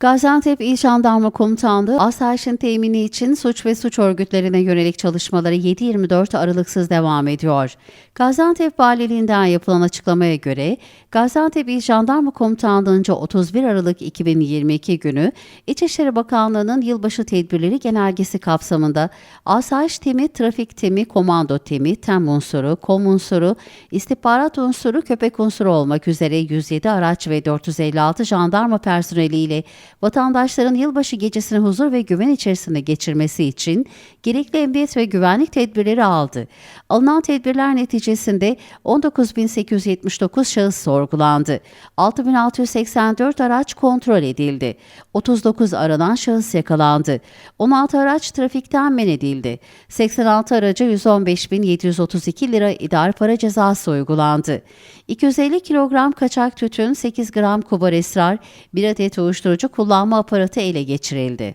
Gaziantep İl Jandarma Komutanlığı asayişin temini için suç ve suç örgütlerine yönelik çalışmaları 7-24 aralıksız devam ediyor. Gaziantep Valiliğinden yapılan açıklamaya göre Gaziantep İl Jandarma Komutanlığı'nca 31 Aralık 2022 günü İçişleri Bakanlığı'nın yılbaşı tedbirleri genelgesi kapsamında asayiş temi, trafik temi, komando temi, tem unsuru, kom unsuru, istihbarat unsuru, köpek unsuru olmak üzere 107 araç ve 456 jandarma personeliyle vatandaşların yılbaşı gecesini huzur ve güven içerisinde geçirmesi için gerekli emniyet ve güvenlik tedbirleri aldı. Alınan tedbirler neticesinde 19.879 şahıs sorgulandı. 6.684 araç kontrol edildi. 39 aranan şahıs yakalandı. 16 araç trafikten men edildi. 86 araca 115.732 lira idari para cezası uygulandı. 250 kilogram kaçak tütün, 8 gram kubar esrar, 1 adet uyuşturucu kullanma aparatı ele geçirildi.